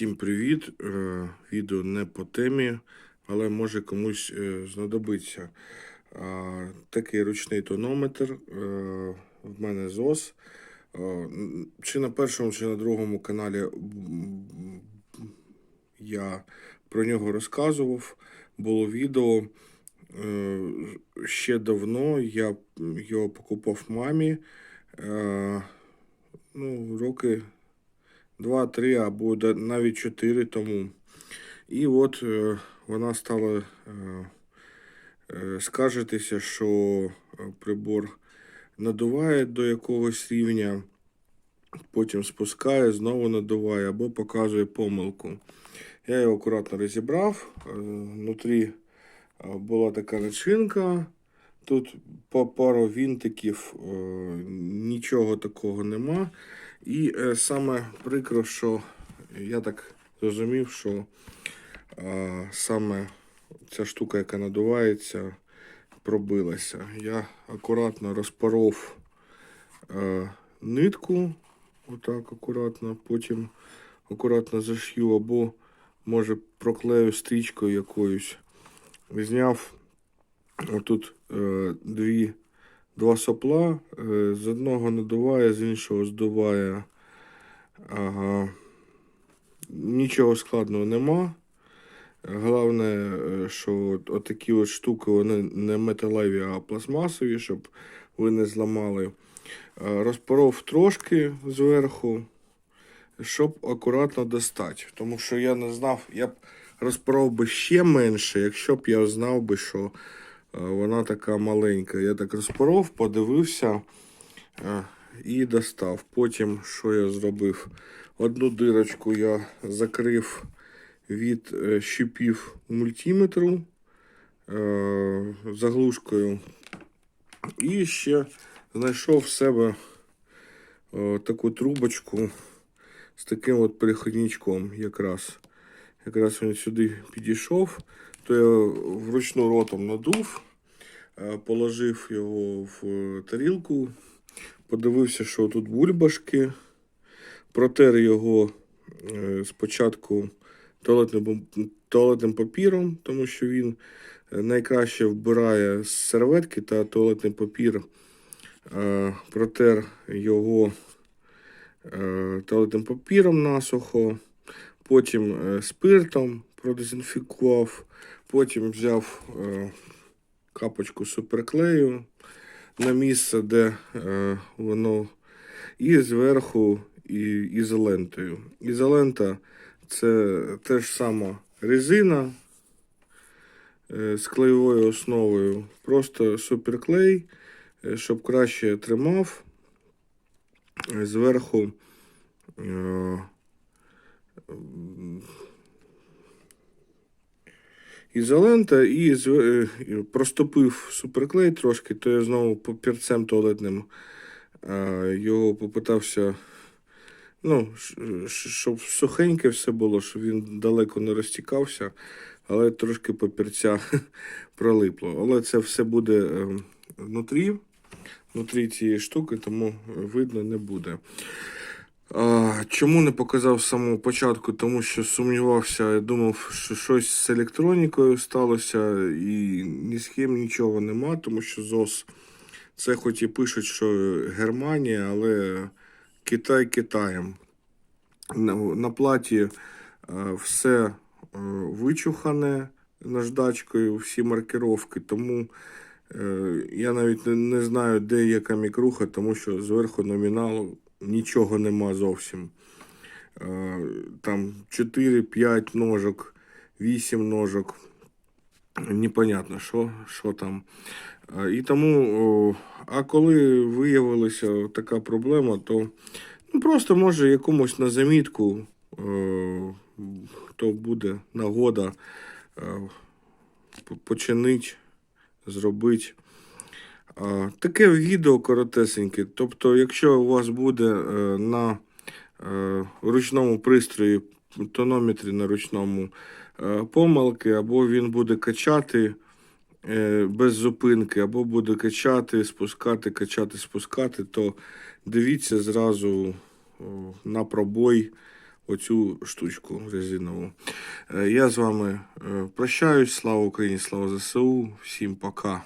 Всім привіт! Е, Відео не по темі, але може комусь е, знадобиться. Такий ручний тонометр. е, В мене ЗОС. Чи на першому, чи на другому каналі я про нього розказував. Було відео. Ще давно я його покупав мамі. Ну, роки два-три або навіть чотири тому. І от е, вона стала е, е, скаржитися, що прибор надуває до якогось рівня, потім спускає, знову надуває або показує помилку. Я його акуратно розібрав. Внутрі була така начинка. Тут пару вінтиків, нічого такого нема. І е, саме прикро, що я так зрозумів, що е, саме ця штука, яка надувається, пробилася. Я акуратно розпоров е, нитку, отак акуратно, потім акуратно зашью, або може проклею стрічкою якоюсь. Зняв отут е, дві два сопла. е, З одного надуває, з іншого здуває. Ага. Нічого складного нема. Головне, е, що от, отакі от штуки вони не металеві, а пластмасові, щоб ви не зламали. Е, Розпоров трошки зверху, щоб акуратно достати. Тому що я не знав, я б розпоров би ще менше, якщо б я знав би, що вона така маленька. Я так розпоров, подивився е, і достав. Потім, що я зробив? Одну дирочку я закрив від е, щипів мультиметру е, заглушкою. І ще знайшов в себе е, таку трубочку з таким от переходничком якраз. Якраз він сюди підійшов, то я вручну ротом надув, е, положив його в е, тарілку, подивився, що тут бульбашки, протер його е, спочатку туалетним, туалетним папіром, тому що він найкраще вбирає з серветки та туалетний папір. Протер його туалетним папіром насухо, потім спиртом продезінфікував, потім взяв е, капочку суперклею на місце, де е, воно, і зверху і, ізолентою. Ізолента це те ж сама резина е, з клеєвою основою, просто суперклей, щоб краще тримав. Зверху ізолента е, і проступив суперклей трошки, то я знову папірцем туалетним е, його попитався, ну, щоб сухеньке все було, щоб він далеко не розтікався, але трошки папірця пролипло. Але це все буде е, внутрі, внутрі цієї штуки, тому видно не буде. Чому не показав з самого початку? Тому що сумнівався, я думав, що щось з електронікою сталося, і ні з ким нічого нема, тому що ЗОС це хоч і пишуть, що Германія, але Китай Китаєм. На, платі е, все е, вичухане наждачкою, всі маркировки, тому е, я навіть не знаю, де яка мікруха, тому що зверху номіналу нічого нема зовсім. Е, Там 4-5 ножок, 8 ножок. Непонятно, що, що там. Е, І тому, а коли виявилася така проблема, то ну, просто може якомусь на замітку, е, то буде нагода починить, зробити. Таке відео коротесеньке. Тобто, якщо у вас буде е, на е, ручному пристрої, тонометрі на ручному е, помилки, або він буде качати без зупинки, або буде качати, спускати, качати, спускати, то дивіться зразу на пробой оцю штучку резинову. Я з вами прощаюсь. Слава Україні, слава ЗСУ. Всім пока.